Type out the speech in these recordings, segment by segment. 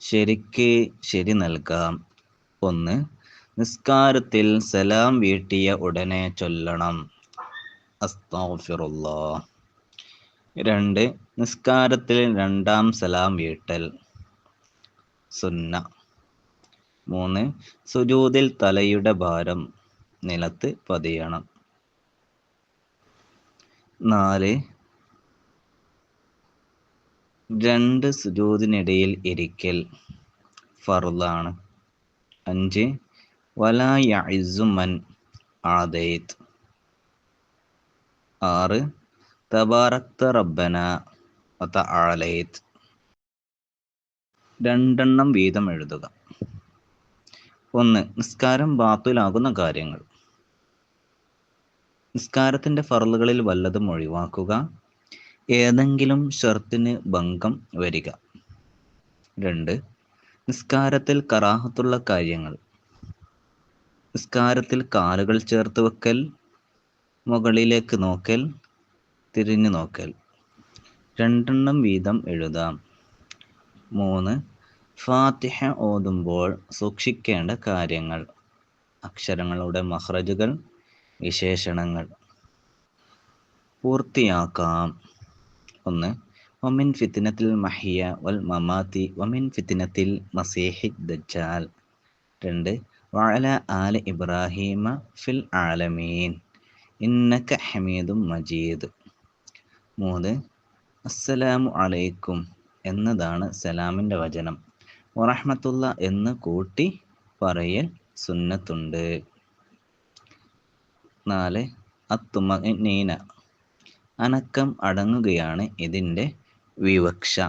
ശരിക്ക് ശരി നൽകാം. ഒന്ന് നിസ്കാരത്തിൽ സലാം വീട്ടിയ ഉടനെ ചൊല്ലണം. അസ്താഫിറുല്ലാ രണ്ട് നിസ്കാരത്തിൽ രണ്ടാം സലാം വീട്ടൽ. സുന്ന. മൂന്ന് സുജൂതിൽ തലയുടെ ഭാരം നിലത്ത് പതിയണം. നാല് രണ്ട് സുജൂദിനിടയിൽ ഇരിക്കൽ ഫറുദാണ് അഞ്ച് വലായസുമൻ ആദയത് ആറ് തബാറക്ത റബ്ബന ആലയത് രണ്ടെണ്ണം വീതം എഴുതുക. ഒന്ന് നിസ്കാരം ബാത്തുലാകുന്ന കാര്യങ്ങൾ. നിസ്കാരത്തിന്റെ ഫറലുകളിൽ വല്ലതും ഒഴിവാക്കുക. ഏതെങ്കിലും ഷർത്തിന് ഭംഗം വരിക. രണ്ട് നിസ്കാരത്തിൽ കറാഹത്തുള്ള കാര്യങ്ങൾ. നിസ്കാരത്തിൽ കാലുകൾ ചേർത്ത് വെക്കൽ മുകളിലേക്ക് നോക്കൽ തിരിഞ്ഞു നോക്കൽ. രണ്ടെണ്ണം വീതം എഴുതാം. മൂന്ന് ഫാത്തിഹ ഓതുമ്പോൾ സൂക്ഷിക്കേണ്ട കാര്യങ്ങൾ. അക്ഷരങ്ങളുടെ മഹ്റജുകൾ വിശേഷണങ്ങൾ. പൂർത്തിയാക്കാം. ഒന്ന് ഒമിൻ ഫിത്തിനത്തിൽ മഹിയ വൽ മമാതി ഒമിൻ ഫിത്തിനത്തിൽ മസീഹി ദജ്ജാൽ രണ്ട് വഅല ആല ഇബ്രാഹീമ ഫിൽ ആലമീൻ ഇന്നക ഹമീദും മജീദ് മൂന്ന് അസ്സലാമു അലൈക്കും എന്നതാണ് സലാമിന്റെ വചനം. വറഹ്മത്തുള്ള എന്ന് കൂട്ടി പറയൽ സുന്നത്തുണ്ട്. നാല് അത്തുമനീന അനക്കം അടങ്ങുകയാണ് ഇതിന്റെ വിവക്ഷ.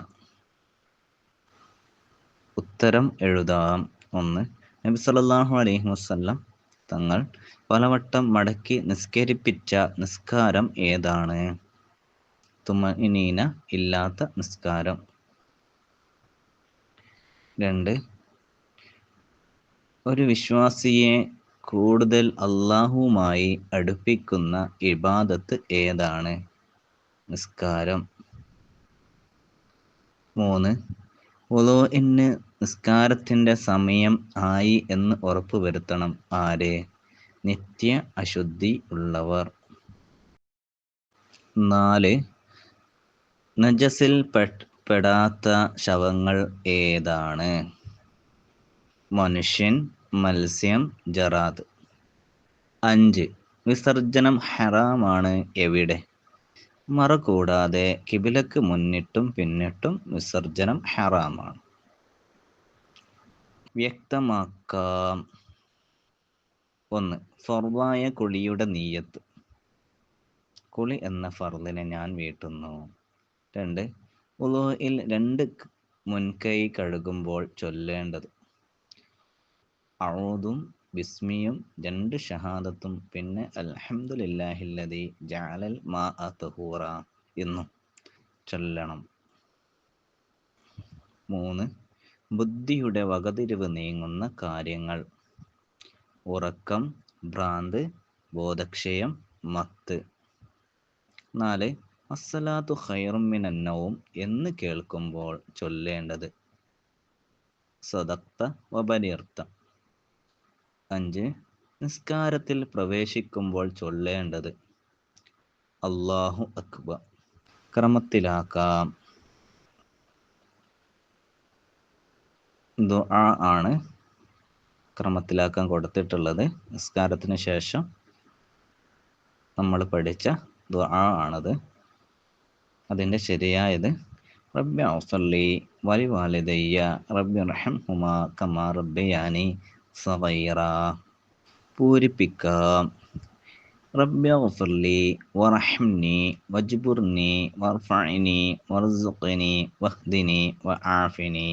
ഉത്തരം എഴുതാം. ഒന്ന് നബി സല്ലല്ലാഹു അലൈഹി വസല്ലം തങ്ങൾ പലവട്ടം മടക്കി നിസ്കരിപ്പിച്ച നിസ്കാരം ഏതാണ്? തുമനീന ഇല്ലാത്ത നിസ്കാരം. രണ്ട് ഒരു വിശ്വാസിയെ കൂടുതൽ അള്ളാഹുവുമായി അടുപ്പിക്കുന്ന ഇബാദത്ത് ഏതാണ്? നിസ്കാരം. മൂന്ന് ഉലോഇന് നിസ്കാരത്തിന്റെ സമയം ആയി എന്ന് ഉറപ്പ് വരുത്തണം. ആരെ? നിത്യ അശുദ്ധി ഉള്ളവർ. നാല് നജസിൽ പെടാത്ത ശവങ്ങൾ ഏതാണ്? മനുഷ്യൻ മത്സ്യം ജറാദ്. അഞ്ച് വിസർജനം ഹറാമാണ് എവിടെ? മറ കൂടാതെ കിബിലക്ക് മുന്നിട്ടും പിന്നിട്ടും വിസർജനം ഹറാമാണ്. വ്യക്തമാക്കാം. ഒന്ന് ഫർവായ കുളിയുടെ നീയത്ത്. കുളി എന്ന ഫർദിനെ ഞാൻ വീട്ടുന്നു. രണ്ട് ഉലോയിൽ രണ്ട് മുൻകൈ കഴുകുമ്പോൾ ചൊല്ലേണ്ടത്. അഴൂതും ബിസ്മിയും രണ്ട് ഷഹാദത്തും പിന്നെ അൽഹംദുലില്ലാഹില്ലതി ജാലൽ മാ തഹൂറ എന്നും ചൊല്ലണം. മൂന്ന് ബുദ്ധിയുടെ വകതിരിവ് നീങ്ങുന്ന കാര്യങ്ങൾ. ഉറക്കം ഭ്രാന്ത് ബോധക്ഷയം മത്ത്. നാല് അസ്സലാത്തു ഹൈറുമിനന്നവും എന്ന് കേൾക്കുമ്പോൾ ചൊല്ലേണ്ടത്. സദക്ത വപരിർത്ഥം അഞ്ച്. നിസ്കാരത്തിൽ പ്രവേശിക്കുമ്പോൾ ചൊല്ലേണ്ടത് അള്ളാഹു അക്ബർ. ക്രമത്തിലാക്കാം. ദുആ ആണ് ക്രമത്തിലാക്കാൻ കൊടുത്തിട്ടുള്ളത്. നിസ്കാരത്തിന് ശേഷം നമ്മൾ പഠിച്ച ദുആ ആണത്. അതിന്റെ ശരിയായത് റബ്ബി ഔസല്ലി വലി വാലിദയ്യ റബ്ബി റഹം ഹുമാ കമാ റബ്ബിയാനി സഗൈറ പൂരിപ്പിക്കാം റബ്ബി ഔസല്ലി വറഹംനി വജ്ബുർനി വർഫഅനി വർസുഖ്നി വഹ്ദിനി വആഫിനി